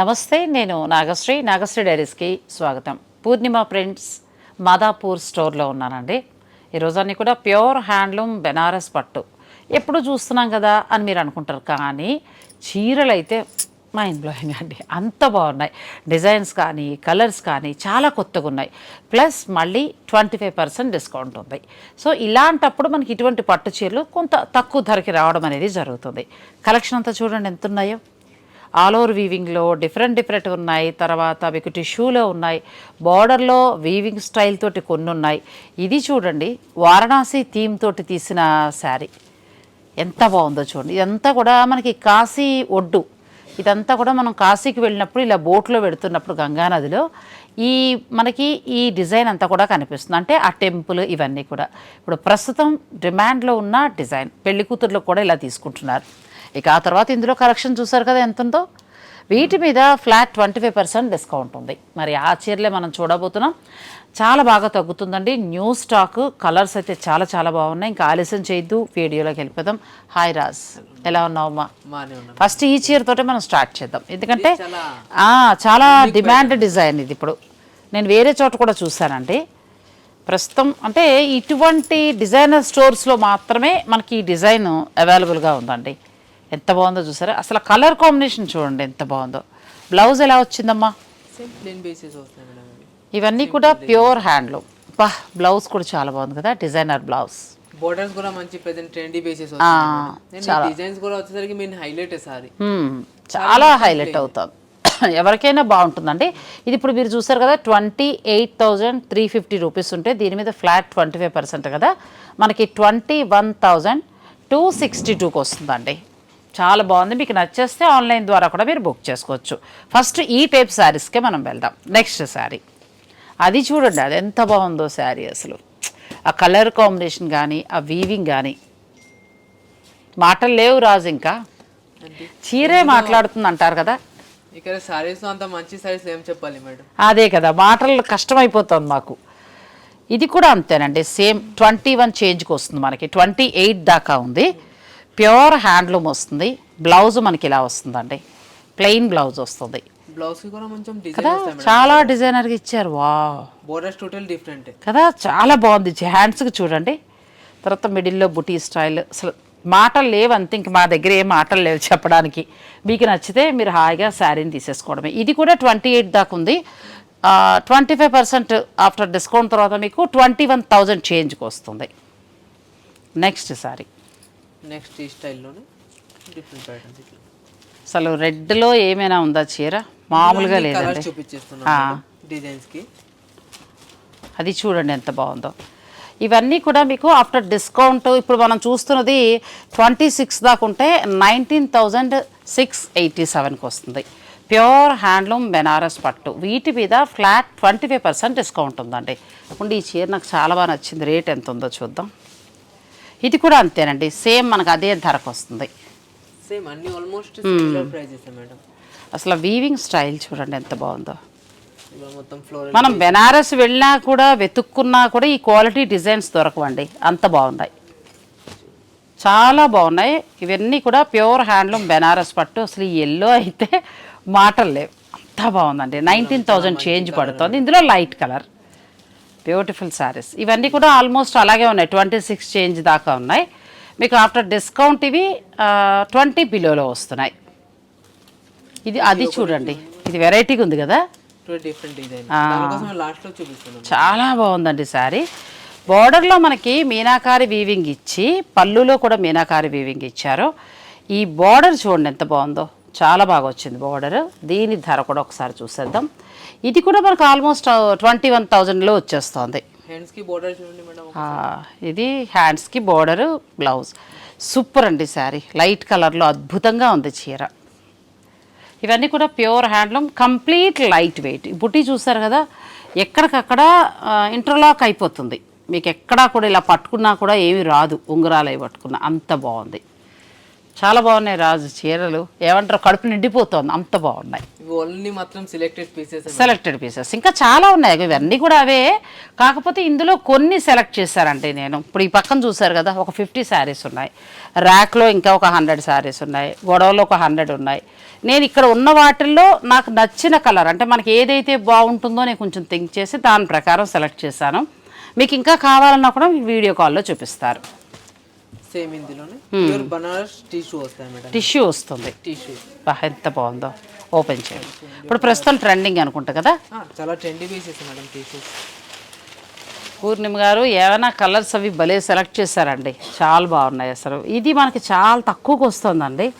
నమస్తే నేను నాగశ్రీ. నాగశ్రీ డైరీస్కి స్వాగతం. పూర్ణిమ ప్రింట్స్ మాదాపూర్ స్టోర్లో ఉన్నానండి. ఈరోజు అన్నీ కూడా ప్యూర్ హ్యాండ్లూమ్ బెనారస్ పట్టు. ఎప్పుడు చూస్తున్నాం కదా అని మీరు అనుకుంటారు కానీ చీరలు అయితే మైండ్ బ్లోయింగ్ అండి అంత బాగున్నాయి. డిజైన్స్ కానీ కలర్స్ కానీ చాలా కొత్తగా ఉన్నాయి. ప్లస్ మళ్ళీ ట్వంటీ ఫైవ్ పర్సెంట్ డిస్కౌంట్ ఉంది. సో ఇలాంటప్పుడు మనకి ఇటువంటి పట్టు చీరలు కొంత తక్కువ ధరకి రావడం అనేది జరుగుతుంది. కలెక్షన్ అంతా చూడండి ఎంత ఉన్నాయో. ఆల్ ఓవర్ వీవింగ్లో డిఫరెంట్ డిఫరెంట్ ఉన్నాయి. తర్వాత మీకు టిష్యూలో ఉన్నాయి. బార్డర్లో వీవింగ్ స్టైల్ తోటి కొన్ని ఉన్నాయి. ఇది చూడండి వారణాసి థీమ్ తోటి తీసిన శారీ. ఎంత బాగుందో చూడండి. ఇదంతా కూడా మనకి కాశీ ఒడ్డు. ఇదంతా కూడా మనం కాశీకి వెళ్ళినప్పుడు ఇలా బోట్లో పెడుతున్నప్పుడు గంగానదిలో ఈ మనకి ఈ డిజైన్ అంతా కూడా కనిపిస్తుంది. అంటే ఆ టెంపుల్ ఇవన్నీ కూడా. ఇప్పుడు ప్రస్తుతం డిమాండ్లో ఉన్న డిజైన్. పెళ్ళి కూతుర్లకు కూడా ఇలా తీసుకుంటున్నారు. ఇక ఆ తర్వాత ఇందులో కలెక్షన్ చూసారు కదా ఎంత ఉందో వీటి మీద flat twenty five percent discount ఉంది. మరి ఆ చీరలే మనం చూడబోతున్నాం. చాలా బాగా తగ్గుతుందండి. న్యూ స్టాక్ కలర్స్ అయితే చాలా చాలా బాగున్నాయి. ఇంకా ఆలస్యం చేయొద్దు. వీడియోలోకి వెళ్ళిపోదాం. హాయ్ రాజ్. ఎలా ఉన్నావమ్మా బాగానే ఉన్నాం ఫస్ట్ ఈ చీరతోటే మనం స్టార్ట్ చేద్దాం. ఎందుకంటే చాలా డిమాండ్ డిజైన్ ఇది ఇప్పుడు. నేను వేరే చోట కూడా చూసానండి ప్రస్తుతం అంటే ఇటువంటి డిజైనర్ స్టోర్స్లో మాత్రమే మనకి ఈ డిజైన్ అవైలబుల్గా ఉందండి. ఎంత బాగుందో చూసారా? అసలు కలర్ కాంబినేషన్ చూడండి ఎంత బాగుందో. బ్లౌజ్ ఎలా వచ్చిందమ్మా? ఇవన్నీ కూడా ప్యూర్ హ్యాండ్లూమ్ బా బ్లౌజ్ కూడా చాలా బాగుంది కదా డిజైనర్ బ్లౌజ్ బోర్డర్స్ కూడా మంచి ప్రెజెంట్ ట్రెండీ బేసిస్ డిజైన్స్ కూడా వచ్చేసరికి మెయిన్ హైలైట్ సారీ. చాలా హైలైట్ అవుతుంది ఎవరికైనా బాగుంటుందండి. ఇది ఇప్పుడు మీరు చూసారు కదా twenty eight thousand three fifty rupees ఉంటే దీని మీద ఫ్లాట్ ట్వంటీ ఫైవ్ పర్సెంట్ కదా. మనకి twenty one thousand two sixty టూకి వస్తుందండి. చాలా బాగుంది. మీకు నచ్చేస్తే ఆన్లైన్ ద్వారా కూడా మీరు బుక్ చేసుకోవచ్చు. ఫస్ట్ ఈ టైప్ శారీస్కే మనం వెళ్దాం. నెక్స్ట్ శారీ. అది చూడండి అది ఎంత బాగుందో శారీ అసలు. ఆ కలర్ కాంబినేషన్ కానీ ఆ వీవింగ్ కానీ మాటలు లేవు రాజు ఇంకా. చీరే మాట్లాడుతుంది అంటారు కదా. ఇక్కడ సారీస్ అంత మంచి సారీస్ ఏం చెప్పాలి మేడం? అదే కదా మాటలు కష్టమైపోతుంది మాకు. ఇది కూడా అంతేనండి సేమ్ ట్వంటీ వన్ చేంజ్కి వస్తుంది మనకి. ట్వంటీ ఎయిట్ దాకా ఉంది. ప్యూర్ హ్యాండ్లూమ్ వస్తుంది. బ్లౌజ్ మనకి ఇలా వస్తుందండి. ప్లెయిన్ బ్లౌజ్ వస్తుంది. కదా? చాలా డిజైనర్గా ఇచ్చారు. వా బోర్డర్స్ టోటల్ డిఫరెంట్ కదా? చాలా బాగుంది. హ్యాండ్స్కి చూడండి. తర్వాత మిడిల్లో బుటీ స్టైల్. అసలు మాటలు లేవు అంతే. ఇంక మా దగ్గర ఏ మాటలు లేవు చెప్పడానికి. మీకు నచ్చితే మీరు హాయిగా శారీని తీసేసుకోవడమే. ఇది కూడా ట్వంటీ ఎయిట్ దాకా ఉంది. Twenty five percent after discount తర్వాత మీకు ట్వంటీ వన్ థౌజండ్ చేంజ్కి వస్తుంది. నెక్స్ట్ శారీ. నెక్స్ట్ ఈ స్టైల్లోనే డిఫరెంట్ ప్యాటర్న్స్ ఇట్లా. అసలు రెడ్లో ఏమైనా ఉందా చీర? మామూలుగా లేదండి. చూపించేస్తున్నాం డిజైన్స్కి అది చూడండి ఎంత బాగుందో. ఇవన్నీ కూడా మీకు ఆఫ్టర్ డిస్కౌంట్ ఇప్పుడు మనం చూస్తున్నది ట్వంటీ సిక్స్ దాకా ఉంటే నైన్టీన్ థౌజండ్ సిక్స్ ఎయిటీ సెవెన్కి వస్తుంది. ప్యూర్ హ్యాండ్లూమ్ బెనారస్ పట్టు. వీటి మీద flat twenty five percent discount ఉందండి. ఉండి ఈ చీర నాకు చాలా బాగా నచ్చింది. రేట్ ఎంత ఉందో చూద్దాం. ఇది కూడా అంతేనండి. సేమ్ మనకు అదే ధరకు వస్తుంది సేమ్ అన్ని ఆల్మోస్ట్ మేడం. అసలు వీవింగ్ స్టైల్ చూడండి ఎంత బాగుందో. మనం బెనారస్ వెళ్ళినా కూడా వెతుక్కున్నా కూడా ఈ క్వాలిటీ డిజైన్స్ దొరకవండి. అంత బాగున్నాయి. చాలా బాగున్నాయి. ఇవన్నీ కూడా ప్యూర్ హ్యాండ్లూమ్ బెనారస్ పట్టు. అసలు ఈ ఎల్లో అయితే మాటలు లేవు. అంతా బాగుందండి. నైన్టీన్ థౌజండ్ చేంజ్ పడుతుంది. ఇందులో లైట్ కలర్ బ్యూటిఫుల్ శారీస్. ఇవన్నీ కూడా ఆల్మోస్ట్ అలాగే ఉన్నాయి. ట్వంటీ సిక్స్ చేంజ్ దాకా ఉన్నాయి. మీకు ఆఫ్టర్ డిస్కౌంట్ ఇవి ట్వంటీ బిలోలో వస్తున్నాయి. ఇది అది చూడండి. ఇది వెరైటీగా ఉంది కదా? చాలా బాగుందండి శారీ. బార్డర్లో మనకి మీనాకారి వీవింగ్ ఇచ్చి పళ్ళులో కూడా మీనాకారి వీవింగ్ ఇచ్చారు. ఈ బార్డర్ చూడండి ఎంత బాగుందో. చాలా బాగా వచ్చింది బార్డర్. దీని ధర కూడా ఒకసారి చూసేద్దాం. ఇది కూడా మనకు ఆల్మోస్ట్ ట్వంటీ వన్ థౌజండ్లో వచ్చేస్తుంది. ఇది హ్యాండ్స్కి బార్డరు బ్లౌజ్ సూపర్ అండి శారీ లైట్ కలర్లో అద్భుతంగా ఉంది చీర. ఇవన్నీ కూడా pure handloom complete light weight బుట్టి చూసారు కదా ఎక్కడికక్కడ ఇంటర్లాక్ అయిపోతుంది. మీకు ఎక్కడా కూడా ఇలా పట్టుకున్నా కూడా ఏమీ రాదు ఉంగరాలు అవి పట్టుకున్నా. అంత బాగుంది. చాలా బాగున్నాయి రాజు చీరలు. ఏమంటారు? కడుపు నిండిపోతుంది. అంత బాగున్నాయి. ఓన్లీ మాత్రం సెలెక్టెడ్ పీసెస్ సెలెక్టెడ్ పీసెస్ ఇంకా చాలా ఉన్నాయి. ఇవన్నీ కూడా అవే. కాకపోతే ఇందులో కొన్ని సెలెక్ట్ చేశారంటే నేను. ఇప్పుడు ఈ పక్కన చూసారు కదా ఒక ఫిఫ్టీ శారీస్ ఉన్నాయి. ర్యాక్లో ఇంకా ఒక హండ్రెడ్ శారీస్ ఉన్నాయి. గొడవలో ఒక హండ్రెడ్ ఉన్నాయి. నేను ఇక్కడ ఉన్న వాటిల్లో నాకు నచ్చిన కలర్ అంటే మనకి ఏదైతే బాగుంటుందో నేను కొంచెం థింక్ చేసి దాని ప్రకారం సెలెక్ట్ చేశాను. మీకు ఇంకా కావాలన్నా కూడా వీడియో కాల్లో చూపిస్తారు. సేమ్ ఇందులోనే. ప్యూర్ బనారస్ టిష్యూ వస్తాయి మేడం. టిష్యూ వస్తుంది. టిష్యూ. బా, ఎంత బాగుందో. ఓపెన్ చేయండి. ఇప్పుడు ప్రస్తుతం ట్రెండింగ్ అనుకుంటా కదా? చాలా trendy pieces madam tissues Purnima garu ఏమైనా కలర్స్ అవి భలే సెలెక్ట్ చేశారండి. చాలా బాగున్నాయి అసలు. ఇది మనకి చాలా తక్కువకి వస్తుందండి.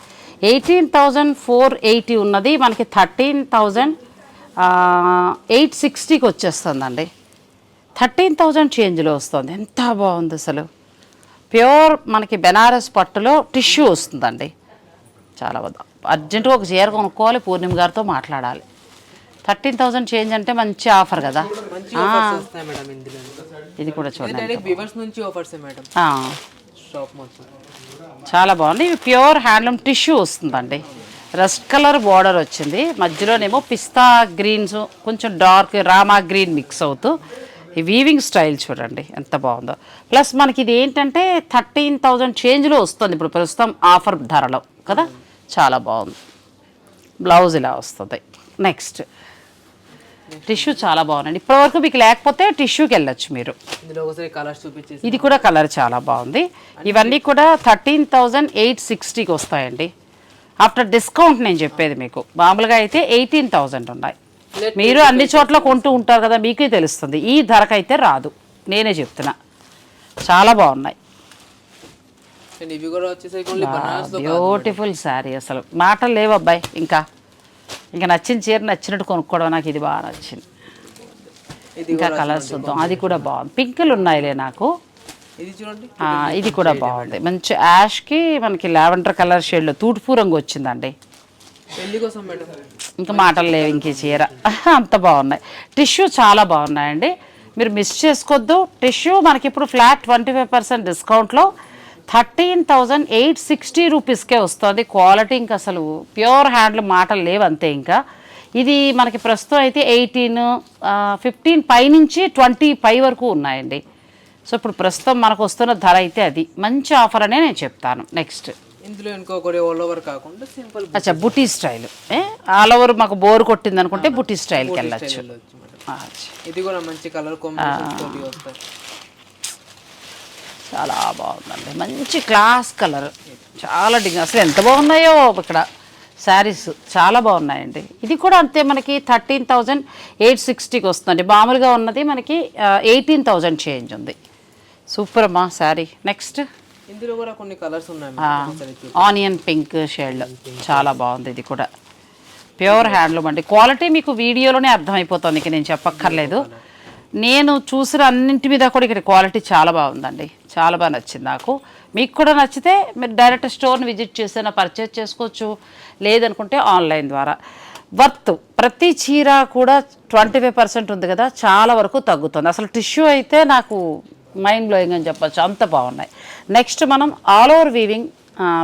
ఎయిటీన్ థౌజండ్ ఫోర్ ఎయిటీ ఉన్నది. మనకి థర్టీన్ థౌజండ్ ఎయిట్ సిక్స్టీకి వచ్చేస్తుందండి. థర్టీన్ థౌజండ్ చేంజ్లో వస్తుంది. ఎంత బాగుంది అసలు. ప్యూర్ మనకి బెనారస్ పట్టులో టిష్యూ వస్తుందండి. చాలా బాగుంది అర్జెంటుగా ఒక చీర కొనుక్కోవాలి పూర్ణిమ గారితో మాట్లాడాలి. థర్టీన్ థౌజండ్ చేంజ్ అంటే మంచి ఆఫర్ కదా. ఇది కూడా చూడండి చాలా బాగుంది. ఇవి ప్యూర్ హ్యాండ్లూమ్ టిష్యూ వస్తుందండి. రస్ట్ కలర్ బార్డర్ వచ్చింది. మధ్యలోనేమో పిస్తా గ్రీన్స్ కొంచెం డార్క్ రామా గ్రీన్ మిక్స్ అవుతూ ఈ వీవింగ్ స్టైల్ చూడండి ఎంత బాగుందో. ప్లస్ మనకి ఇది ఏంటంటే థర్టీన్ థౌజండ్ చేంజ్లో వస్తుంది. ఇప్పుడు ప్రస్తుతం ఆఫర్ ధరలో కదా? చాలా బాగుంది. బ్లౌజ్ ఇలా వస్తుంది. నెక్స్ట్ టిష్యూ చాలా బాగుందండి. ఇప్పటివరకు మీకు లేకపోతే టిష్యూకి వెళ్ళొచ్చు మీరు. ఇది కూడా కలర్ చాలా బాగుంది. ఇవన్నీ కూడా థర్టీన్ థౌజండ్ ఎయిట్ సిక్స్టీకి వస్తాయండి. ఆఫ్టర్ డిస్కౌంట్ నేను చెప్పేది మీకు. మామూలుగా అయితే ఎయిటీన్ థౌజండ్ ఉన్నాయి. మీరు అన్ని చోట్ల కొంటూ ఉంటారు కదా మీకే తెలుస్తుంది. ఈ ధరకైతే రాదు. నేనే చెప్తున్నా. చాలా బాగున్నాయి. బ్యూటిఫుల్ శారీ అసలు. మాటలు లేవు అబ్బాయి. ఇంకా ఇంకా నచ్చిన చీర నచ్చినట్టు కొనుక్కోవడం నాకు ఇది బాగా నచ్చింది. ఇంకా కలర్స్ చూద్దాం. అది కూడా బాగుంది. పింకులు ఉన్నాయిలే నాకు. ఇది కూడా బాగుంది. మంచి యాష్కి మనకి లావెండర్ కలర్ షేడ్లో తూటుపూ రంగు వచ్చిందండి. పెళ్ళి కోసం మేడం. ఇంకా మాటలు లేవు ఇంక ఈ చీర. అంత బాగున్నాయి. టిష్యూ చాలా బాగున్నాయండి. మీరు మిస్ చేసుకోవద్దు. టిష్యూ మనకి ఇప్పుడు ఫ్లాట్ ట్వంటీ ఫైవ్ పర్సెంట్ డిస్కౌంట్లో థర్టీన్ థౌజండ్ ఎయిట్ సిక్స్టీ రూపీస్కే వస్తుంది. క్వాలిటీ ఇంకా అసలు ప్యూర్ హ్యాండ్లు మాటలు లేవు అంతే ఇంకా. ఇది మనకి ప్రస్తుతం అయితే ఎయిటీన్ ఫిఫ్టీన్ పై నుంచి ట్వంటీ పై వరకు ఉన్నాయండి. సో ఇప్పుడు ప్రస్తుతం మనకు వస్తున్న ధర అయితే అది. మంచి ఆఫర్ అనే నేను చెప్తాను. నెక్స్ట్ ఇందులో ఇంకొకటి ఆల్ ఓవర్ కాకుండా సింపుల్ అచ్చా బుటీ స్టైల్. ఆల్ ఓవర్ మాకు బోర్ కొట్టింది అనుకుంటే బుటీ స్టైల్కి వెళ్ళచ్చు. ఇది కూడా మంచి కలర్ కాంబినేషన్ తోటి వస్తాయి. చాలా బాగుందండి. మంచి క్లాస్ కలర్ చాలా డిగ్ అసలు ఎంత బాగున్నాయో ఇక్కడ. శారీస్ చాలా బాగున్నాయండి. ఇది కూడా అంతే మనకి థర్టీన్ థౌజండ్ ఎయిట్ సిక్స్టీకి వస్తుందండి. మామూలుగా ఉన్నది మనకి ఎయిటీన్ థౌజండ్ చేంజ్ ఉంది. సూపర్ అమ్మా శారీ నెక్స్ట్ ఇందులో కూడా కొన్ని కలర్స్ ఉన్నాయి ఆనియన్ పింక్ షేడ్. చాలా బాగుంది ఇది కూడా. ప్యూర్ హ్యాండ్లూమ్ అండి. క్వాలిటీ మీకు వీడియోలోనే అర్థమైపోతుంది ఇక నేను చెప్పక్కర్లేదు. నేను చూసిన అన్నింటి మీద కూడా ఇక్కడ క్వాలిటీ చాలా బాగుందండి. చాలా బాగా నచ్చింది నాకు. మీకు కూడా నచ్చితే మీరు డైరెక్ట్ స్టోర్ని విజిట్ చేసినా పర్చేజ్ చేసుకోవచ్చు. లేదనుకుంటే ఆన్లైన్ ద్వారా. వర్త్ ప్రతి చీర కూడా ట్వంటీ ఫైవ్ పర్సెంట్ ఉంది కదా చాలా వరకు తగ్గుతుంది. అసలు టిష్యూ అయితే నాకు మైండ్ బ్లోయింగ్ అని చెప్పొచ్చు. అంత బాగున్నాయి. నెక్స్ట్ మనం ఆల్ ఓవర్ వీవింగ్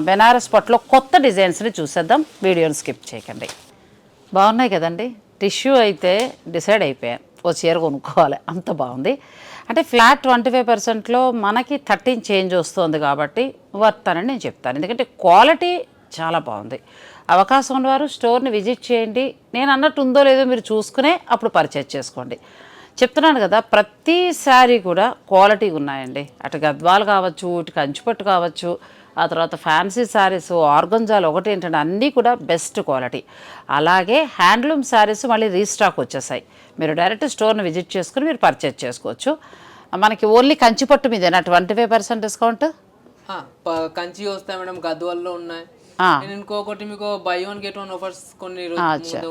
బెనారస్ పట్లో కొత్త డిజైన్స్ని చూసేద్దాం. వీడియోని స్కిప్ చేయకండి. బాగున్నాయి కదండి. టిష్యూ అయితే డిసైడ్ అయిపోయాను ఓ చీర కొనుక్కోవాలి. అంత బాగుంది. అంటే ఫ్లాట్ ట్వంటీ ఫైవ్ పర్సెంట్లో మనకి థర్టీన్ చేంజ్ వస్తుంది కాబట్టి వర్త్ అని నేను చెప్తాను. ఎందుకంటే క్వాలిటీ చాలా బాగుంది. అవకాశం ఉన్నవారు స్టోర్ని విజిట్ చేయండి. నేను అన్నట్టు ఉందో లేదో మీరు చూసుకునే అప్పుడు పర్చేజ్ చేసుకోండి. చెప్తున్నాను కదా ప్రతి కూడా క్వాలిటీ ఉన్నాయండి. అటు గద్వాలు కావచ్చు ఇటు కంచిపట్టు కావచ్చు ఆ తర్వాత ఫ్యాన్సీ శారీస్ ఆర్గంజాలు ఒకటి ఏంటంటే అన్నీ కూడా బెస్ట్ క్వాలిటీ. అలాగే హ్యాండ్లూమ్ శారీస్ మళ్ళీ రీస్టాక్ వచ్చేసాయి. మీరు డైరెక్ట్ స్టోర్ని విజిట్ చేసుకుని మీరు పర్చేజ్ చేసుకోవచ్చు. మనకి ఓన్లీ కంచిపట్టు మీదేనా? Twenty five percent discount? Kanchi వస్తాయి మేడం గద్వాల్లో ఉన్నాయి. నేను ఇంకొకటి మీకు buy one get one offers కొన్ని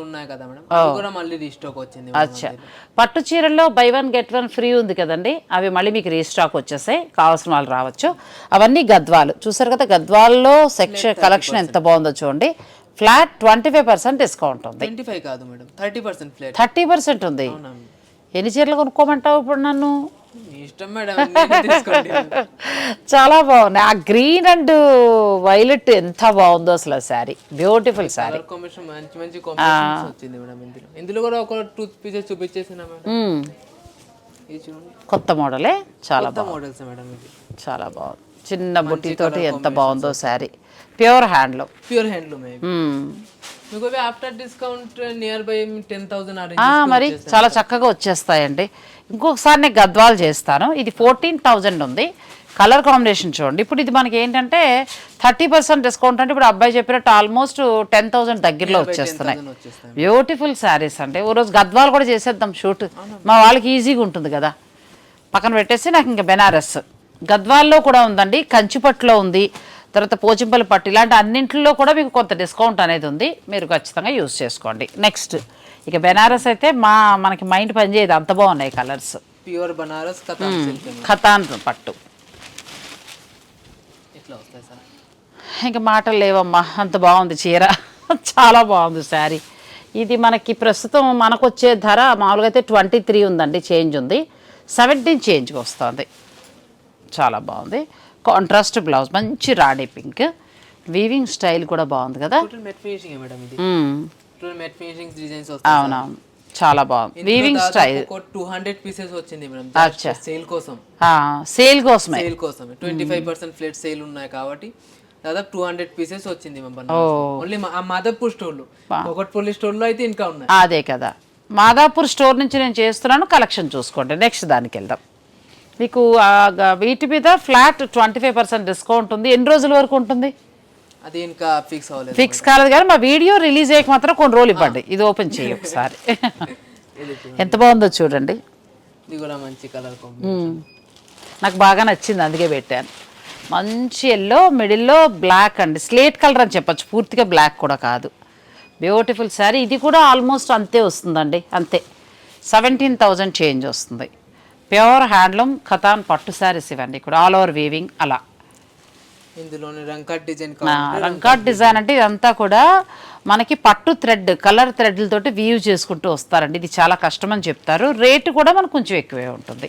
ఉన్నాయి కదా మేడం. అది కూడా మళ్ళీ రీస్టాక్ వచ్చింది అచ్చా. పట్టు చీరల్లో buy one get one free ఉంది కదండి. అవి మళ్ళీ మీకు రీస్టాక్ వచ్చేసాయి. కావాల్సిన వాళ్ళు రావచ్చు. అవన్నీ గద్వాలు. చూసారు కదా గద్వాల్లో సెక్షన్ కలెక్షన్ ఎంత బాగుందో చూడండి. Flat twenty five percent discount ఉంది. ట్వంటీ ఫైవ్ కాదు madam. Thirty percent thirty percent ఉంది. ఎన్ని చీరలు కొనుక్కోమంటావు ఇప్పుడు నన్ను? ఇష్టం మేడం చాలా బాగున్నాయి. ఆ గ్రీన్ అండ్ వైలెట్ ఎంత బాగుందో అసలు ఆ శారీ. బ్యూటిఫుల్ శారీ. మంచి మంచి వచ్చింది మేడం ఇందులో. ఇందులో కూడా ఒక టూత్ పీసెస్ చూపించేసిన చూడండి. కొత్త మోడలే? చాలా మోడల్స్ మేడం చాలా బాగుంది. చిన్న బుట్టితోటి ఎంత బాగుందో sari. Pure handloom. Pure handloom మీకు after discount near by ten thousand మరి చాలా చక్కగా వచ్చేస్తాయండి. ఇంకొకసారి నేను గద్వాలు చేస్తాను. ఇది ఫోర్టీన్ థౌజండ్ ఉంది. కలర్ కాంబినేషన్ చూడండి. ఇప్పుడు ఇది మనకి ఏంటంటే థర్టీ పర్సెంట్ డిస్కౌంట్ అంటే ఇప్పుడు అబ్బాయి చెప్పినట్టు ఆల్మోస్ట్ టెన్ థౌసండ్ దగ్గరలో వచ్చేస్తున్నాయి. బ్యూటిఫుల్ శారీస్ అంటే ఓ రోజు గద్వాలు కూడా చేసేద్దాం షూట్. మా వాళ్ళకి ఈజీగా ఉంటుంది కదా. పక్కన పెట్టేసి నాకు ఇంకా బెనారస్. గద్వాల్లో కూడా ఉందండి. కంచిపట్టులో ఉంది. తర్వాత పోచింపల్లి పట్టు ఇలాంటి అన్నింటిలో కూడా మీకు కొంత డిస్కౌంట్ అనేది ఉంది. మీరు ఖచ్చితంగా యూస్ చేసుకోండి. నెక్స్ట్ ఇక బెనారస్ అయితే మా మనకి మైండ్ పనిచేయదు అంత బాగున్నాయి కలర్స్ ప్యూర్ బనారస్ ఖతాన్ పట్టు. ఇంకా మాటలు లేవమ్మా. అంత బాగుంది చీర. చాలా బాగుంది శారీ. ఇది మనకి ప్రస్తుతం మనకు వచ్చే ధర మామూలుగా అయితే ట్వంటీ త్రీ ఉందండి. చేంజ్ ఉంది. సెవెంటీన్ చేంజ్కి వస్తుంది. చాలా బాగుంది. కాంట్రాస్ట్ బ్లౌజ్ మంచి రాణి పింక్ వీవింగ్ స్టైల్ కూడా బాగుంది కదా? వస్తాయి అవునవును. చాలా బాగుంది. Weaving style two hundred pieces వచ్చింది మేడం. సేల్ కోసం. సేల్ కోసమే. సేల్ కోసం twenty five percent flat sale ఉన్నాయి కాబట్టి దాదాపు టూ హండ్రెడ్ పీసెస్ వచ్చింది ఓన్లీ ఆ మాధవ్పూర్ స్టోర్లు ఒకటిపల్లి స్టోర్లో అయితే ఇంకా ఉన్నాయి. అదే కదా. మాదాపూర్ స్టోర్ నుంచి నేను చేస్తున్నాను కలెక్షన్ చూసుకోండి. నెక్స్ట్ దానికి వెళ్దాం. మీకు వీటి మీద flat twenty five percent discount ఉంది. ఎన్ని రోజుల వరకు ఉంటుంది? అది ఇంకా ఫిక్స్ అవ్వలేదు ఫిక్స్ కాలేదు కానీ మా వీడియో రిలీజ్ అయ్యాక మాత్రం కొన్ని రోజులు ఇవ్వండి. ఇది ఓపెన్ చేయి ఒకసారి. ఎంత బాగుందో చూడండి. ఇది కూడా మంచి కలర్ కాంబినేషన్. మ్మ్. నాకు బాగా నచ్చింది అందుకే పెట్టాను. మంచి ఎల్లో మిడిల్లో బ్లాక్ అండి. స్లేట్ కలర్ అని చెప్పొచ్చు. పూర్తిగా బ్లాక్ కూడా కాదు. బ్యూటిఫుల్ శారీ ఇది కూడా ఆల్మోస్ట్ అంతే వస్తుందండి. అంతే. సెవెంటీన్ థౌజండ్ చేంజ్ వస్తుంది. ప్యూర్ హ్యాండ్లూమ్ ఖతాన్ పట్టు శారీస్ ఇవన్నీ కూడా ఆల్ ఓవర్ వీవింగ్ అలా. ఇందులోనే రంకట్ డిజైన్ రంకాట్ డిజైన్ అంటే ఇదంతా కూడా మనకి పట్టు థ్రెడ్ కలర్ థ్రెడ్లతోటి వీవ్ చేసుకుంటూ వస్తారండి. ఇది చాలా కష్టం అని చెప్తారు. రేటు కూడా మనకు కొంచెం ఎక్కువే ఉంటుంది.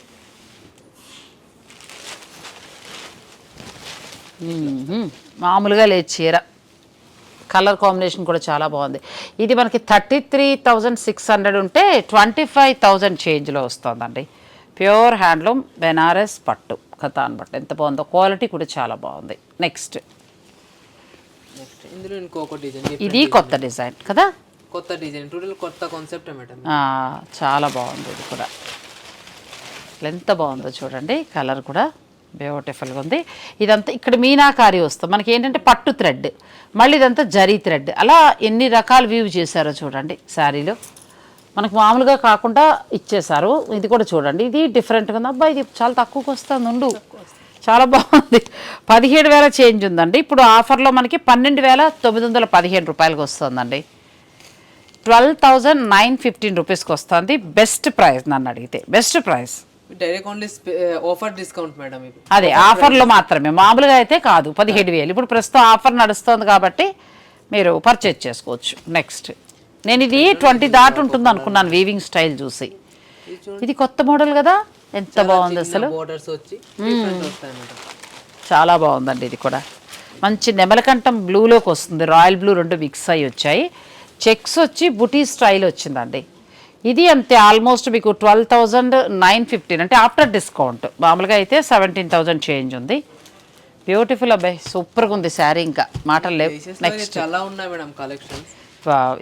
మ్మ్. మామూలుగా లేదు చీర. కలర్ కాంబినేషన్ కూడా చాలా బాగుంది. ఇది మనకి thirty three thousand six hundred ఉంటే ట్వంటీ ఫైవ్ థౌజండ్ చేంజ్లో వస్తుందండి. ప్యూర్ హ్యాండ్లూమ్ బెనారస్ పట్టు. ఖతాన్ పట్టు. ఎంత బాగుందో. క్వాలిటీ కూడా చాలా బాగుంది. నెక్స్ట్. నెక్స్ట్. ఇందులో ఇంకొక డిజైన్. ఇది కొత్త డిజైన్. కదా? కొత్త డిజైన్. టోటల్ కొత్త కాన్సెప్ట్ మేడం. చాలా బాగుంది ఇది కూడా. ఎంత బాగుందో చూడండి. కలర్ కూడా బ్యూటిఫుల్గా ఉంది. ఇదంతా ఇక్కడ మీనాకారి వస్తుంది. మనకి ఏంటంటే పట్టు థ్రెడ్. మళ్ళీ ఇదంతా జరీ థ్రెడ్. అలా ఎన్ని రకాల వ్యూ చేశారో చూడండి. శారీలో. మనకు మామూలుగా కాకుండా ఇచ్చేశారు. ఇది కూడా చూడండి. ఇది డిఫరెంట్గా ఉంది. అబ్బా ఇది చాలా తక్కువకి వస్తుంది. ఉండు. చాలా బాగుంది. పదిహేడు వేల చేంజ్ ఉందండి. ఇప్పుడు ఆఫర్లో మనకి పన్నెండు వేల తొమ్మిది వందల పదిహేను రూపాయలకి వస్తుందండి. ట్వెల్వ్ థౌజండ్ నైన్ ఫిఫ్టీన్ రూపీస్కి వస్తుంది. బెస్ట్ ప్రైస్ నన్ను అడిగితే. Best price. Direct only offer discount madam అదే ఆఫర్లో మాత్రమే. మామూలుగా అయితే కాదు. పదిహేడు వేలు. ఇప్పుడు ప్రస్తుతం ఆఫర్ నడుస్తుంది కాబట్టి మీరు పర్చేజ్ చేసుకోవచ్చు. నెక్స్ట్ నేను ఇది ట్వంటీ దాటి ఉంటుంది అనుకున్నాను వీవింగ్ స్టైల్ చూసి. ఇది కొత్త మోడల్ కదా? ఎంత బాగుంది అసలు? చాలా బాగుందండి ఇది కూడా. మంచి నెమలకంఠం బ్లూలోకి వస్తుంది. రాయల్ బ్లూ రెండు మిక్స్ అయ్యి వచ్చాయి. చెక్స్ వచ్చి బుటీ స్టైల్ వచ్చిందండి. ఇది అంతే ఆల్మోస్ట్ మీకు ట్వెల్వ్ థౌజండ్ నైన్ ఫిఫ్టీన్ అంటే ఆఫ్టర్ డిస్కౌంట్ మామూలుగా అయితే సెవెంటీన్ థౌజండ్ చేంజ్ ఉంది. బ్యూటిఫుల్ అబ్బాయి సూపర్గా ఉంది శారీ ఇంకా. మాటలు లేవు. లో చాలా ఉన్నాయి మేడం కలెక్షన్స్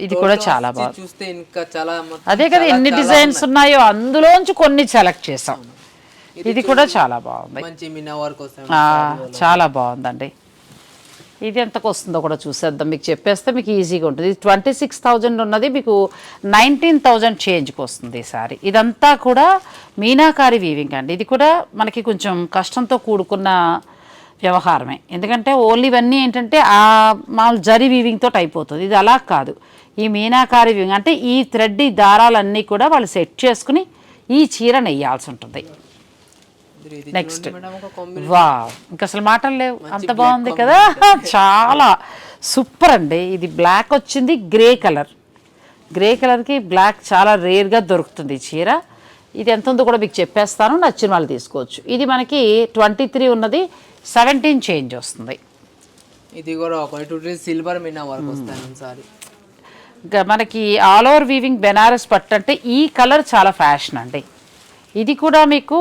ఇది కూడా చాలా బాగుంది చూస్తే ఇంకా చాలా అదే కదా ఎన్ని డిజైన్స్ ఉన్నాయో. అందులోంచి కొన్ని సెలెక్ట్ చేసాం. ఇది కూడా చాలా బాగుంది. చాలా బాగుందండి. ఇది ఎంతకు వస్తుందో కూడా చూసేద్దాం. మీకు చెప్పేస్తే మీకు ఈజీగా ఉంటుంది. ట్వంటీ సిక్స్ థౌజండ్ ఉన్నది. మీకు నైన్టీన్ థౌజండ్ చేంజ్కి వస్తుంది ఈ సారీ. ఇదంతా కూడా మీనాకారి వీవింగ్ అండి. ఇది కూడా మనకి కొంచెం కష్టంతో కూడుకున్న వ్యవహారమే. ఎందుకంటే ఓన్లీ ఇవన్నీ ఏంటంటే ఆ మామూలు జరి వీవింగ్ తోటి అయిపోతుంది. ఇది అలా కాదు. ఈ మీనాకారి వీవింగ్ అంటే ఈ థ్రెడ్ ఈ దారాలన్నీ కూడా వాళ్ళు సెట్ చేసుకుని ఈ చీర నెయ్యాల్సి ఉంటుంది. నెక్స్ట్ వా ఇంకా అసలు మాటలు లేవు. అంత బాగుంది కదా. చాలా. సూపర్ అండి. ఇది బ్లాక్ వచ్చింది గ్రే కలర్ గ్రే కలర్కి బ్లాక్ చాలా రేర్గా దొరుకుతుంది ఈ చీర. ఇది ఎంత ఉందో కూడా మీకు చెప్పేస్తాను. నచ్చిన వాళ్ళు తీసుకోవచ్చు. ఇది మనకి ట్వంటీ త్రీ ఉన్నది. సెవెంటీన్ చేంజ్ వస్తుంది. ఇది కూడా ఒక టూ త్రీ సిల్వర్ మీనా వర్క్ వస్తాయి సారీ ఇంకా మనకి ఆల్ ఓవర్ వీవింగ్ బెనారస్ పట్టు అంటే ఈ కలర్ చాలా ఫ్యాషన్ అండి. ఇది కూడా మీకు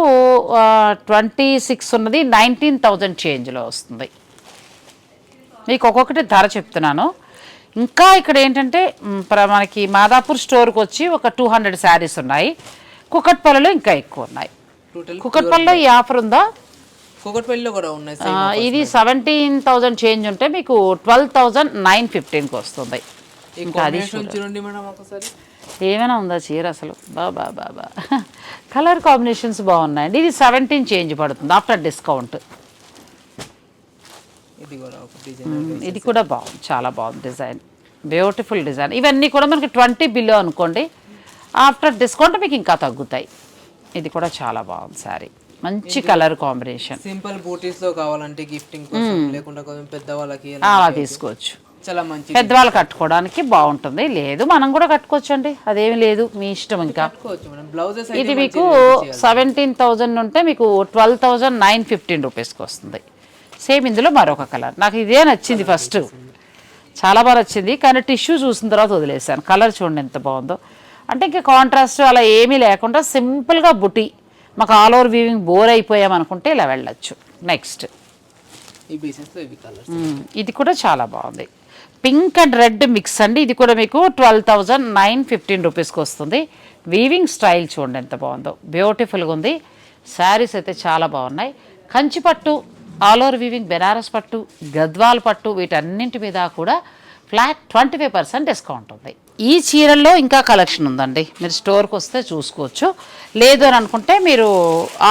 ట్వంటీ సిక్స్ ఉన్నది. నైన్టీన్ థౌజండ్ చేంజ్లో వస్తుంది. మీకు ఒక్కొక్కటి ధర చెప్తున్నాను. ఇంకా ఇక్కడ ఏంటంటే మనకి మాదాపూర్ స్టోర్కి వచ్చి ఒక టూ హండ్రెడ్ శారీస్ ఉన్నాయి. కుకట్పల్లిలో ఇంకా ఎక్కువ ఉన్నాయి. కుకట్పల్లిలో ఈ ఆఫర్ ఉందా? కూకట్పల్లిలో కూడా ఉన్నాయి. ఇది సెవెంటీన్ థౌజండ్ చేంజ్ ఉంటే మీకు ట్వెల్వ్ థౌజండ్ నైన్ ఫిఫ్టీన్కి వస్తుంది. చూడండి మేడం ఒకసారి. ఏమైనా ఉందా చీర అసలు? బా బా బా బా. కలర్ కాంబినేషన్స్ బాగున్నాయండి. ఇది సెవెంటీన్ చేంజ్ పడుతుంది ఆఫ్టర్ డిస్కౌంట్ ఇది కూడా బాగుంది. చాలా బాగుంది డిజైన్. Beautiful design. ఇవన్నీ కూడా మనకి ట్వంటీ బిలో అనుకోండి. ఆఫ్టర్ డిస్కౌంట్ మీకు ఇంకా తగ్గుతాయి. ఇది కూడా చాలా బాగుంది సారీ. మంచి కలర్ కాంబినేషన్. సింపుల్ బూటీస్లో కావాలంటే గిఫ్టింగ్ లేకుండా కొంచెం అలా అలా తీసుకోవచ్చు. చాలా మంచి పెద్దవాళ్ళు కట్టుకోవడానికి బాగుంటుంది. లేదు మనం కూడా కట్టుకోవచ్చు అండి అదేమి లేదు మీ ఇష్టం ఇంకా. ఇది మీకు సెవెంటీన్ థౌజండ్ ఉంటే మీకు ట్వెల్వ్ థౌజండ్ నైన్ ఫిఫ్టీన్ రూపీస్కి వస్తుంది. సేమ్ ఇందులో మరొక కలర్. నాకు ఇదే నచ్చింది ఫస్ట్ చాలా బాగా నచ్చింది. కానీ టిష్యూ చూసిన తర్వాత వదిలేసాను కలర్ చూడండి ఎంత బాగుందో. అంటే ఇంకా కాంట్రాస్ట్ అలా ఏమీ లేకుండా సింపుల్గా బుటి. మాకు ఆల్ ఓవర్ వీవింగ్ బోర్ అయిపోయాం అనుకుంటే ఇలా వెళ్ళొచ్చు. నెక్స్ట్ ఇది కూడా చాలా బాగుంది. పింక్ అండ్ రెడ్ మిక్స్ అండి. ఇది కూడా మీకు ట్వెల్వ్ థౌజండ్ నైన్ ఫిఫ్టీన్ రూపీస్కి వస్తుంది. వీవింగ్ స్టైల్ చూడండి ఎంత బాగుందో. బ్యూటిఫుల్గా ఉంది. శారీస్ అయితే చాలా బాగున్నాయి. కంచి పట్టు ఆల్ ఓవర్ వీవింగ్ బెనారస్ పట్టు గద్వాల్ పట్టు వీటన్నింటి మీద కూడా flat twenty five percent discount ఉంది. ఈ చీరల్లో ఇంకా కలెక్షన్ ఉందండి. మీరు స్టోర్కి వస్తే చూసుకోవచ్చు. లేదు అని అనుకుంటే మీరు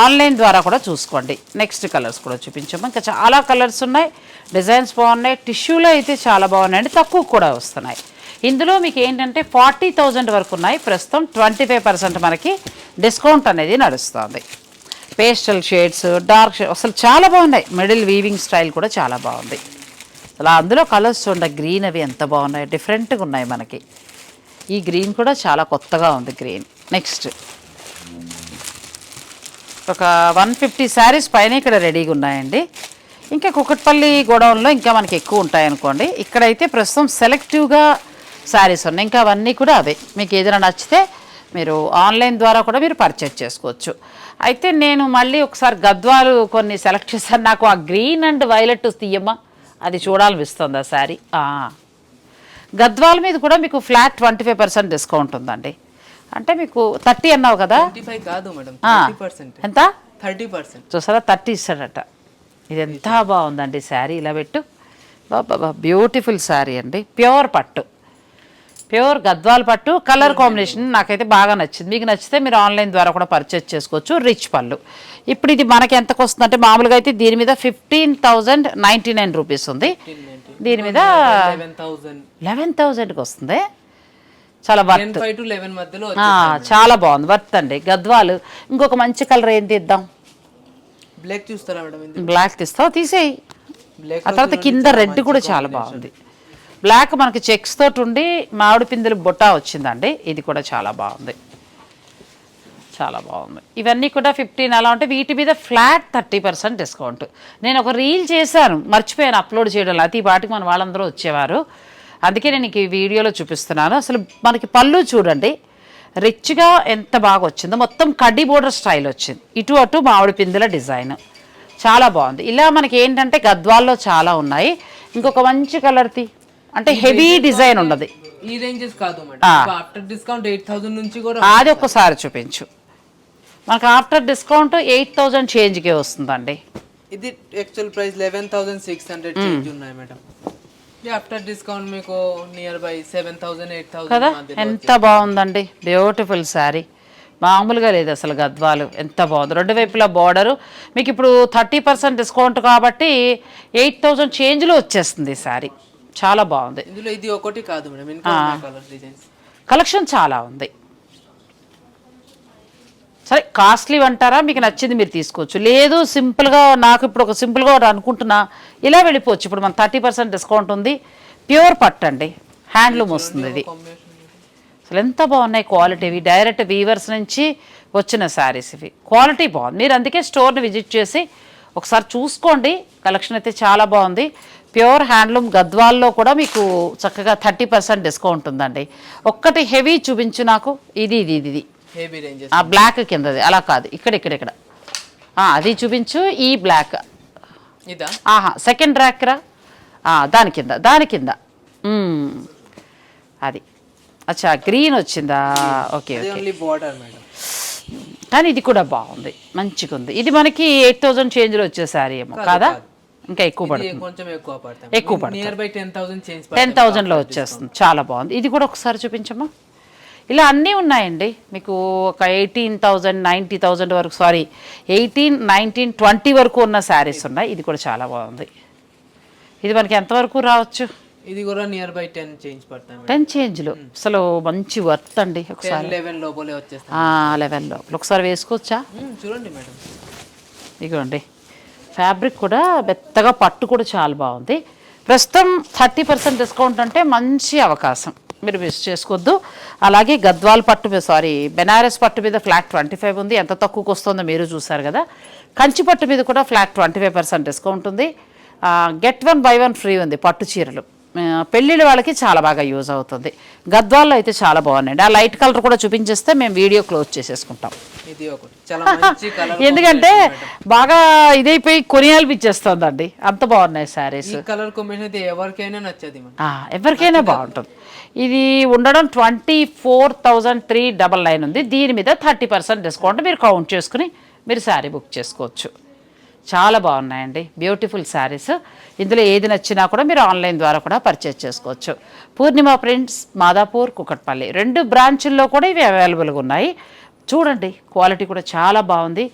ఆన్లైన్ ద్వారా కూడా చూసుకోండి. నెక్స్ట్ కలర్స్ కూడా చూపించాము. ఇంకా చాలా కలర్స్ ఉన్నాయి. డిజైన్స్ బాగున్నాయి. టిష్యూలో అయితే చాలా బాగున్నాయండి తక్కువ కూడా వస్తున్నాయి. ఇందులో మీకు ఏంటంటే ఫార్టీ థౌజండ్ వరకు ఉన్నాయి. ప్రస్తుతం ట్వంటీ ఫైవ్ పర్సెంట్ మనకి డిస్కౌంట్ అనేది నడుస్తుంది. పేస్టల్ షేడ్స్ డార్క్ షేడ్ అసలు చాలా బాగున్నాయి. మిడిల్ వీవింగ్ స్టైల్ కూడా చాలా బాగుంది. అలా అందులో కలర్స్ చూడండి గ్రీన్ అవి ఎంత బాగున్నాయి డిఫరెంట్గా ఉన్నాయి మనకి. ఈ గ్రీన్ కూడా చాలా కొత్తగా ఉంది గ్రీన్. నెక్స్ట్ ఒక వన్ ఫిఫ్టీ శారీస్ పైన ఇక్కడ రెడీగా ఉన్నాయండి. ఇంకా కుక్కట్పల్లి గోడౌన్లో ఇంకా మనకి ఎక్కువ ఉంటాయనుకోండి ఇక్కడైతే ప్రస్తుతం సెలెక్టివ్గా శారీస్ ఉన్నాయి. ఇంకా అవన్నీ కూడా అవే. మీకు ఏదైనా నచ్చితే మీరు ఆన్లైన్ ద్వారా కూడా మీరు పర్చేజ్ చేసుకోవచ్చు. అయితే నేను మళ్ళీ ఒకసారి గద్వాలు కొన్ని సెలెక్ట్ చేశాను. నాకు ఆ గ్రీన్ అండ్ వైలెట్ తీయమ్మా. అది చూడాలనిపిస్తుంది ఆ శారీ. గద్వాల మీద కూడా మీకు flat twenty five percent discount ఉందండి. అంటే మీకు థర్టీ అన్నావు కదా? కాదు మేడం ఎంత? Thirty percent. చూసారా? థర్టీ ఇస్తాడట. ఇది ఎంత బాగుందండి శారీ. ఇలా పెట్టు. బాబా బ్యూటిఫుల్ శారీ అండి. ప్యూర్ పట్టు. ప్యూర్ గద్వాల్ పట్టు. కలర్ కాంబినేషన్ నాకైతే బాగా నచ్చింది. మీకు నచ్చితే మీరు ఆన్లైన్ ద్వారా కూడా పర్చేస్ చేసుకోవచ్చు. రిచ్ పళ్ళు. ఇప్పుడు ఇది మనకి ఎంతకు వస్తుందంటే మామూలుగా అయితే దీని మీద fifteen thousand ninety nine rupees ఉంది దీని మీద లెవెన్ థౌజండ్కి వస్తుంది? చాలా వర్త్ చాలా బాగుంది. వర్త్ అండి. గద్వాలు. ఇంకొక మంచి కలర్ ఏం తీద్దాం? బ్లాక్ చూస్తారా మేడం? బ్లాక్ తీస్తావు? తీసేయి. ఆ తర్వాత కింద రెడ్ కూడా చాలా బాగుంది. బ్లాక్ మనకి చెక్స్ తోటి ఉండి మామిడి పిందెలు బొట్టా వచ్చిందండి. ఇది కూడా చాలా బాగుంది. చాలా బాగుంది. ఇవన్నీ కూడా ఫిఫ్టీన్ అలా ఉంటే వీటి మీద ఫ్లాట్ థర్టీ పర్సెంట్ డిస్కౌంట్. నేను ఒక రీల్ చేశాను మర్చిపోయాను అప్లోడ్ చేయడం అతి పాటికి మన వాళ్ళందరూ వచ్చేవారు. అందుకే నేను ఈ వీడియోలో చూపిస్తున్నాను. అసలు మనకి పళ్ళు చూడండి. రిచ్గా ఎంత బాగా వచ్చిందో. మొత్తం కడ్డీ బోర్డర్ స్టైల్ వచ్చింది. ఇటు అటు మామిడి పిందుల డిజైన్. చాలా బాగుంది. ఇలా మనకి ఏంటంటే గద్వాల్లో చాలా ఉన్నాయి. ఇంకొక మంచి కలర్ది అంటే హెవీ డిజైన్ ఉన్నది ఈ రేంజెస్ కాదు ఆఫ్టర్ డిస్కౌంట్ ఎయిట్ థౌసండ్ నుంచి కూడా అది ఒక్కసారి చూపించు. మనకు ఆఫ్టర్ డిస్కౌంట్ ఎయిట్ థౌజండ్ చేంజ్కే వస్తుందండి. ఇది actual price eleven thousand six hundred change ఉన్నాయి మేడం. ఆఫ్టర్ డిస్కౌంట్ మీకు nearby seven thousand eight కదా? థౌసండ్ ఎంత బాగుందండి. బ్యూటిఫుల్ శారీ మామూలుగా లేదు అసలు గద్వాలు. ఎంత బాగుంది. రెండు వైపులా బార్డరు మీకు ఇప్పుడు థర్టీ పర్సెంట్ డిస్కౌంట్ కాబట్టి ఎయిట్ థౌజండ్ చేంజ్లో వచ్చేస్తుంది ఈ శారీ చాలా బాగుంది. ఇందులో ఇది ఒకటి కాదు మేడం ఇంకా కలర్ డిజైన్స్ కలెక్షన్ చాలా ఉంది. సరే కాస్ట్లీ అంటారా? మీకు నచ్చింది మీరు తీసుకోవచ్చు. లేదు సింపుల్గా నాకు ఇప్పుడు ఒక సింపుల్గా అనుకుంటున్నా. ఇలా వెళ్ళిపోవచ్చు. ఇప్పుడు మన థర్టీ పర్సెంట్ డిస్కౌంట్ ఉంది. ప్యూర్ పట్టు అండి. హ్యాండ్లూమ్ వస్తుంది ఇది. అసలు ఎంత బాగున్నాయి క్వాలిటీవి డైరెక్ట్ వీవర్స్ నుంచి వచ్చిన శారీస్ ఇవి. క్వాలిటీ బాగుంది. మీరు అందుకే స్టోర్ని విజిట్ చేసి ఒకసారి చూసుకోండి. కలెక్షన్ అయితే చాలా బాగుంది. ప్యూర్ హ్యాండ్లూమ్ గద్వాల్లో కూడా మీకు చక్కగా థర్టీ పర్సెంట్ డిస్కౌంట్ ఉందండి. ఒక్కటి హెవీ చూపించు నాకు. ఇది ఇది ఇది ఇది. బ్లాక్ కిందది. అలా కాదు. ఇక్కడ ఇక్కడ ఇక్కడ. అది చూపించు. ఈ బ్లాక్. ఆహా సెకండ్ ర్యాక్ రా? దాని కింద దాని కింద. అది. అచ్చా గ్రీన్ వచ్చిందా? Okay okay. కానీ ఇది కూడా బాగుంది. మంచిగా ఉంది ఇది మనకి ఎయిట్ థౌజండ్ చేంజ్లో వచ్చే శారీ ఏమో కాదు. ఇంకా ఎక్కువ పడుతుంది. కొంచెం ఎక్కువ పడతాయి ఎక్కువ పడుతుంది. Nearby ten thousand change ten థౌజండ్లో వచ్చేస్తుంది. చాలా బాగుంది. ఇది కూడా ఒకసారి చూపించమ్మా. ఇలా అన్నీ ఉన్నాయండి. మీకు ఒక ఎయిటీన్ థౌజండ్ నైంటీ థౌజండ్ వరకు సారీ ఎయిటీన్ నైన్టీన్ ట్వంటీ వరకు ఉన్న శారీస్ ఉన్నాయి. ఇది కూడా చాలా బాగుంది. ఇది మనకి ఎంతవరకు రావచ్చు? ఇది కూడా నియర్ బై టెన్ చేంజ్ పడతాయి మేడం టెన్ చేంజ్లు అసలు మంచి వర్త్ అండి ఒకసారి. లెవెన్ లోపలే వచ్చేస్తాయి ఆ లెవెల్లో ఒకసారి వేసుకోవచ్చా? చూడండి మేడం. ఇదిగోండి ఫ్యాబ్రిక్ కూడా మెత్తగా పట్టు కూడా చాలా బాగుంది. ప్రస్తుతం థర్టీ పర్సెంట్ డిస్కౌంట్ అంటే మంచి అవకాశం. మీరు మిస్ చేసుకోవద్దు. అలాగే గద్వాల్ పట్టు మీద సారీ బెనారస్ పట్టు మీద ఫ్లాట్ ట్వంటీ ఫైవ్ ఉంది. ఎంత తక్కువకు వస్తుందో మీరు చూసారు కదా. కంచి పట్టు మీద కూడా flat twenty five percent discount ఉంది. Get one buy one free ఉంది పట్టు చీరలు. పెళ్ళిళ్ళ వాళ్ళకి చాలా బాగా యూజ్ అవుతుంది. గద్వాల్లో అయితే చాలా బాగున్నాయండి. ఆ లైట్ కలర్ కూడా చూపించేస్తే మేము వీడియో క్లోజ్ చేసేసుకుంటాం. ఎందుకంటే బాగా ఇదైపోయి కొనియాలనిపించేస్తుందండి అంత బాగున్నాయి శారీస్. కలర్ కాంబినేషన్ అయితే ఎవరికైనా నచ్చది ఎవరికైనా బాగుంటుంది. ఇది ఉండడం twenty four thousand three double nine ఉంది. దీని మీద థర్టీ పర్సెంట్ డిస్కౌంట్ మీరు కౌంట్ చేసుకుని మీరు శారీ బుక్ చేసుకోవచ్చు. చాలా బాగున్నాయండి. బ్యూటిఫుల్ శారీస్ ఇందులో ఏది నచ్చినా కూడా మీరు ఆన్లైన్ ద్వారా కూడా పర్చేస్ చేసుకోవచ్చు. పూర్ణిమ ప్రింట్స్ మాదాపూర్ కుకట్పల్లి రెండు బ్రాంచుల్లో కూడా ఇవి అవైలబుల్గా ఉన్నాయి. చూడండి క్వాలిటీ కూడా చాలా బాగుంది.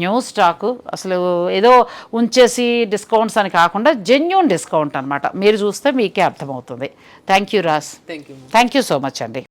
న్యూ స్టాకు అసలు ఏదో ఉంచేసి డిస్కౌంట్స్ అని కాకుండా జెన్యున్ డిస్కౌంట్ అనమాట మీరు చూస్తే మీకే అర్థమవుతుంది. Thank you Ross thank you thank you so much అండి.